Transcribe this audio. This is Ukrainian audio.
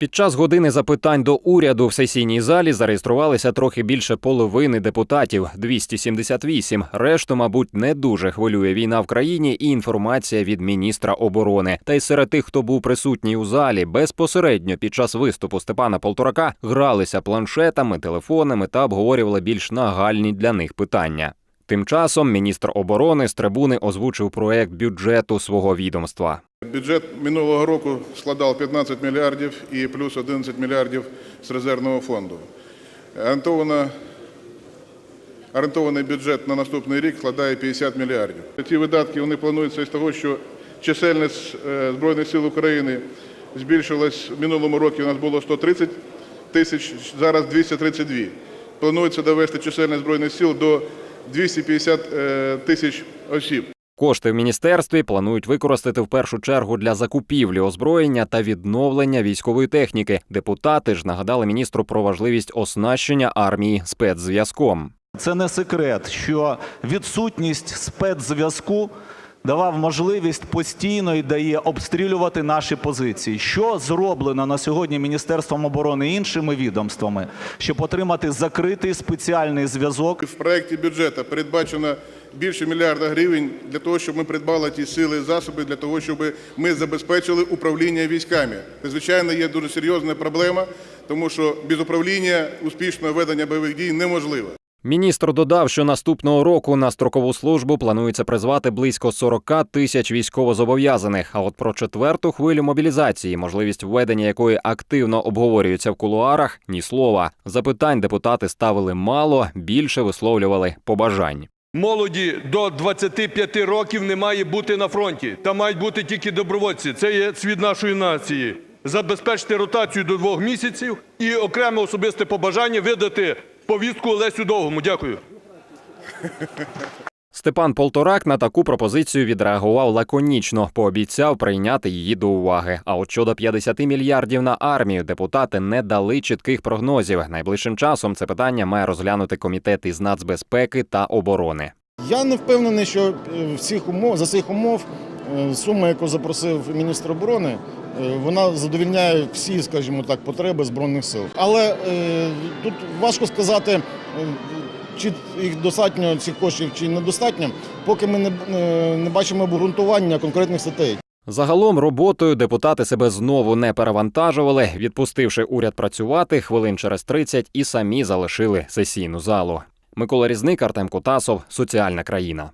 Під час години запитань до уряду в сесійній залі зареєструвалися трохи більше половини депутатів 278. Решту, мабуть, не дуже хвилює війна в країні і інформація від міністра оборони. Та й серед тих, хто був присутній у залі, безпосередньо під час виступу Степана Полторака гралися планшетами, телефонами та обговорювали більш нагальні для них питання. Тим часом міністр оборони з трибуни озвучив проект бюджету свого відомства. Бюджет минулого року складав 15 мільярдів і плюс 11 мільярдів з резервного фонду. Орієнтовано, орієнтований бюджет на наступний рік складає 50 мільярдів. Ці видатки вони плануються із того, що чисельність е, Збройних сил України збільшилась в минулому році. У нас було 130 тисяч, зараз 232. Планується довести чисельність Збройних сил до 250 е, тисяч осіб. Кошти в міністерстві планують використати в першу чергу для закупівлі озброєння та відновлення військової техніки. Депутати ж нагадали міністру про важливість оснащення армії спецзв'язком. Це не секрет, що відсутність спецзв'язку давав можливість постійно і дає обстрілювати наші позиції. Що зроблено на сьогодні Міністерством оборони і іншими відомствами, щоб отримати закритий спеціальний зв'язок В проєкті бюджету передбачено більше мільярда гривень для того, щоб ми придбали ті сили і засоби для того, щоб ми забезпечили управління військами. Звичайно, є дуже серйозна проблема, тому що без управління успішного ведення бойових дій неможливо. Міністр додав, що наступного року на строкову службу планується призвати близько 40 тисяч військовозобов'язаних. А от про четверту хвилю мобілізації, можливість введення якої активно обговорюється в кулуарах, ні слова. Запитань депутати ставили мало, більше висловлювали побажань. Молоді до 25 років не має бути на фронті. Там мають бути тільки добровольці. Це є світ нашої нації. Забезпечити ротацію до двох місяців і окреме особисте побажання видати повістку Олесю Довгому. Дякую. Степан Полторак на таку пропозицію відреагував лаконічно, пообіцяв прийняти її до уваги. А от щодо 50 мільярдів на армію, депутати не дали чітких прогнозів. Найближчим часом це питання має розглянути комітет із нацбезпеки та оборони. Я не впевнений, що е, в цих умов, за цих умов сума, яку запросив міністр оборони, е, вона задовільняє всі, скажімо так, потреби збройних сил. Але е, тут важко сказати, е, чи їх достатньо цих коштів, чи недостатньо, поки ми не, е, не бачимо обґрунтування конкретних статей. Загалом роботою депутати себе знову не перевантажували, відпустивши уряд працювати хвилин через 30 і самі залишили сесійну залу. Микола Різник, Артем Кутасов, Соціальна країна.